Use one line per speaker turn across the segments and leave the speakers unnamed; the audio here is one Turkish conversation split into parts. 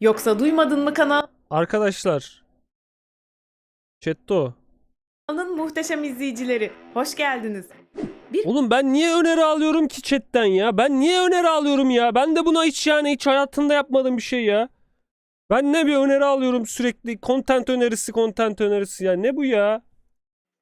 Yoksa duymadın mı kanalın
Arkadaşlar. Chatto.
muhteşem izleyicileri? Hoş geldiniz.
Oğlum ben niye öneri alıyorum ki chatten ya? Ben niye öneri alıyorum ya? Ben de buna hiç yani hiç hayatımda yapmadığım bir şey ya. Ben ne bir öneri alıyorum sürekli. Content önerisi, content önerisi ya. Ne bu ya?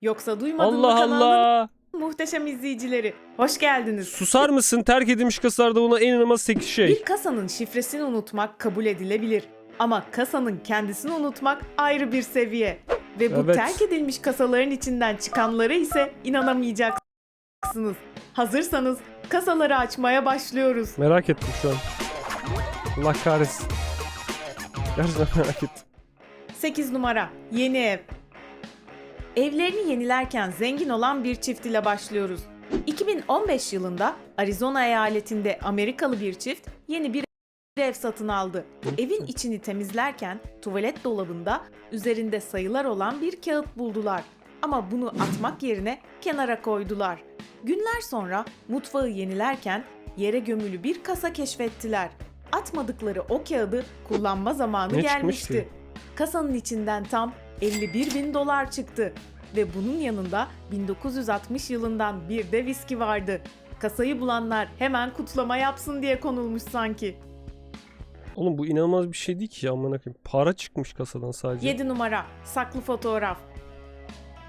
Yoksa duymadın mı
Allah
kanalın
Allah.
Muhteşem izleyicileri? Hoş geldiniz.
Susar mısın? Terk edilmiş kasalarda buna en inanılmaz 8 şey.
Bir kasanın şifresini unutmak kabul edilebilir. Ama kasanın kendisini unutmak ayrı bir seviye. Ve bu
Evet.
terk edilmiş kasaların içinden çıkanlara ise inanamayacaksınız. Hazırsanız kasaları açmaya başlıyoruz.
Merak ettim şu an. Allah kahretsin. Gerçekten merak ettim.
8 numara yeni ev. Evlerini yenilerken zengin olan bir çift ile başlıyoruz. 2015 yılında Arizona eyaletinde Amerikalı bir çift yeni bir ev satın aldı. Evin içini temizlerken tuvalet dolabında üzerinde sayılar olan bir kağıt buldular. Ama bunu atmak yerine kenara koydular. Günler sonra mutfağı yenilerken yere gömülü bir kasa keşfettiler. Atmadıkları o kağıdı kullanma zamanı
Ne
gelmişti. Kasanın içinden tam 51 bin dolar çıktı. Ve bunun yanında 1960 yılından bir de viski vardı. Kasayı bulanlar hemen kutlama yapsın diye konulmuş sanki.
Oğlum bu inanılmaz bir şey değil ki ya amına koyayım. Para çıkmış kasadan sadece.
7 numara saklı fotoğraf.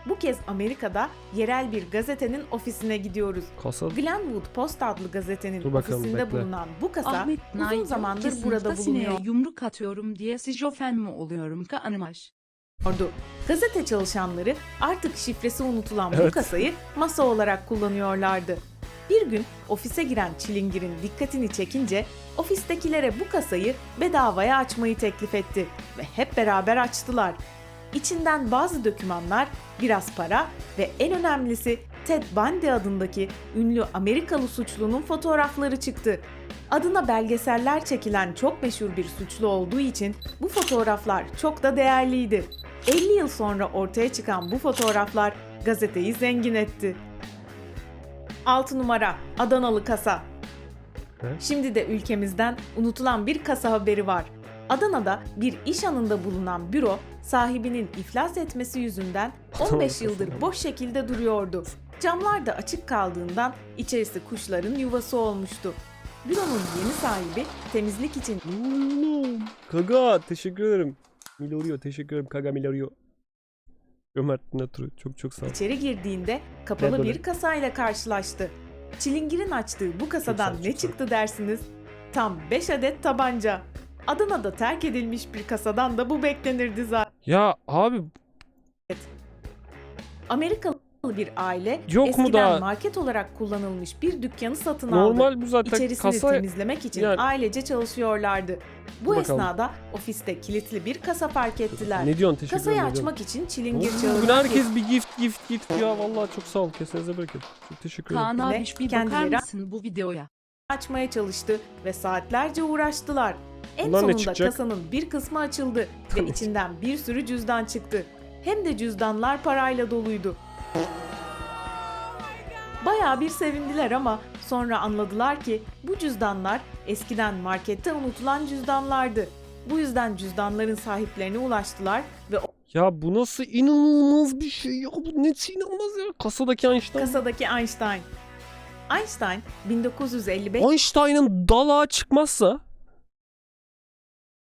Bu kez Amerika'da yerel bir gazetenin ofisine gidiyoruz.
Kasa
Glenwood Post adlı gazetenin
Dur bakalım,
ofisinde
bekle.
bulunan bu kasa
Ahmet
uzun
Nail
zamandır
kesinlikle
burada bulunuyor.
yumruk atıyorum diye şizofren mi oluyorum ka anımaş.
Ordu. Gazete çalışanları artık şifresi unutulan bu
Evet.
kasayı masa olarak kullanıyorlardı. Bir gün ofise giren çilingirin dikkatini çekince ofistekilere bu kasayı bedavaya açmayı teklif etti ve hep beraber açtılar. İçinden bazı dokümanlar, biraz para ve en önemlisi Ted Bundy adındaki ünlü Amerikalı suçlunun fotoğrafları çıktı. Adına belgeseller çekilen çok meşhur bir suçlu olduğu için bu fotoğraflar çok da değerliydi. 50 yıl sonra ortaya çıkan bu fotoğraflar gazeteyi zengin etti. 6 numara Adanalı kasa. Şimdi de ülkemizden unutulan bir kasa haberi var. Adana'da bir iş anında bulunan büro sahibinin iflas etmesi yüzünden 15 yıldır boş şekilde duruyordu. Camlar da açık kaldığından içerisi kuşların yuvası olmuştu. Büronun yeni sahibi temizlik için.
Kaga teşekkür ederim. Milorio teşekkür ederim Kaga Milorio. Ömer Natru çok çok sağ ol.
İçeri girdiğinde kapalı bir kasayla karşılaştı. Çilingir'in açtığı bu kasadan
Çok sağ
ne
sağ
çıktı dersiniz? Tam 5 adet tabanca. Adana'da terk edilmiş bir kasadan da bu beklenirdi zaten.
Ya abi
Amerikalı bir aile
Yok mu
eskiden
da-
market olarak kullanılmış bir dükkanı satın aldı.
normal bu zaten
İçerisini
kasa
temizlemek için
yani-
ailece çalışıyorlardı. Bu
bakalım.
esnada ofiste kilitli bir kasa fark ettiler.
ne diyorsun teşekkür
Kasayı
ederim.
açmak için çilingir çağırdı.
Bugün herkes bir gift gift gift ya vallahi çok sağ ol kesenize bereket. Çok teşekkür ederim.
Kaan abi bir bakar
Kendileri-
mısın bu videoya?
açmaya çalıştı ve saatlerce uğraştılar. En
Bunlar ne
sonunda
çıkacak?
kasanın bir kısmı açıldı ve içinden bir sürü cüzdan çıktı. Hem de cüzdanlar parayla doluydu. Bayağı bir sevindiler ama sonra anladılar ki bu cüzdanlar eskiden markette unutulan cüzdanlardı. Bu yüzden cüzdanların sahiplerine ulaştılar ve
Ya bu nasıl inanılmaz bir şey ya bu ne inanılmaz ya. Kasadaki Einstein.
kasadaki Einstein. Einstein 1955
Einstein'ın dalağı çıkmazsa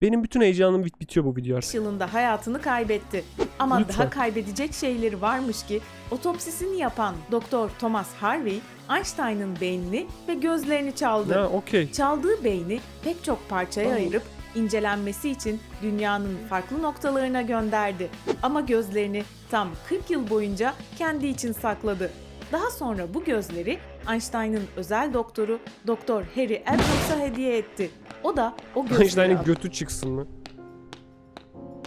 benim bütün heyecanım bit bitiyor bu video artık.
yılında hayatını kaybetti. Ama
Lütfen.
daha kaybedecek şeyleri varmış ki otopsisini yapan Doktor Thomas Harvey Einstein'ın beynini ve gözlerini çaldı.
Ya okey.
Çaldığı beyni pek çok parçaya
Tamam.
ayırıp incelenmesi için dünyanın farklı noktalarına gönderdi. Ama gözlerini tam 40 yıl boyunca kendi için sakladı. Daha sonra bu gözleri Einstein'ın özel doktoru Doktor Harry Edwards'a hediye etti. O da o gözleri
Einstein'ın götü çıksın mı?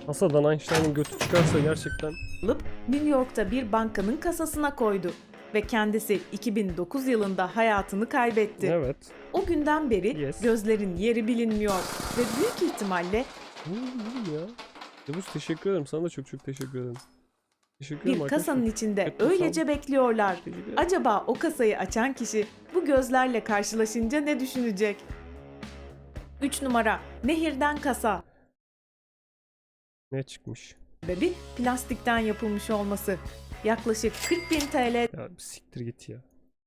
Masadan Einstein'ın götü çıkarsa gerçekten
alıp New York'ta bir bankanın kasasına koydu ve kendisi 2009 yılında hayatını kaybetti.
evet.
O günden beri
Yes.
gözlerin yeri bilinmiyor ve büyük ihtimalle
Ne oldu ya? Yavuz teşekkür ederim. Sana da çok çok teşekkür ederim. Teşekkür
bir kasanın içinde
de
öylece bekliyorlar. Acaba o kasayı açan kişi bu gözlerle karşılaşınca ne düşünecek? 3 numara Nehirden kasa.
Ne çıkmış?
Sebebi plastikten yapılmış olması. Yaklaşık 40 bin TL
Ya siktir git ya.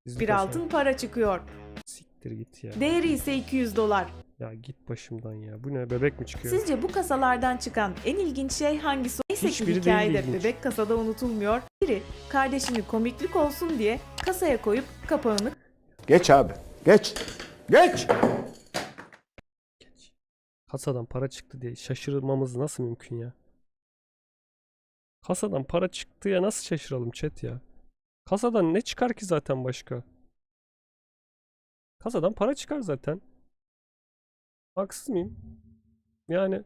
Gizli
bir
kasa.
altın para çıkıyor.
Siktir git ya.
Değeri ise 200 dolar.
Ya git başımdan ya. Bu ne bebek mi çıkıyor?
Sizce bu kasalardan çıkan en ilginç şey hangisi? Neyse ki
Hiçbiri değil
hikayede bebek kasada unutulmuyor. Biri kardeşini komiklik olsun diye kasaya koyup kapağını
Geç abi. Geç. Geç.
Kasadan para çıktı diye şaşırmamız nasıl mümkün ya? Kasadan para çıktı ya nasıl şaşıralım chat ya? Kasadan ne çıkar ki zaten başka? Kasadan para çıkar zaten. Haksız mıyım? Yani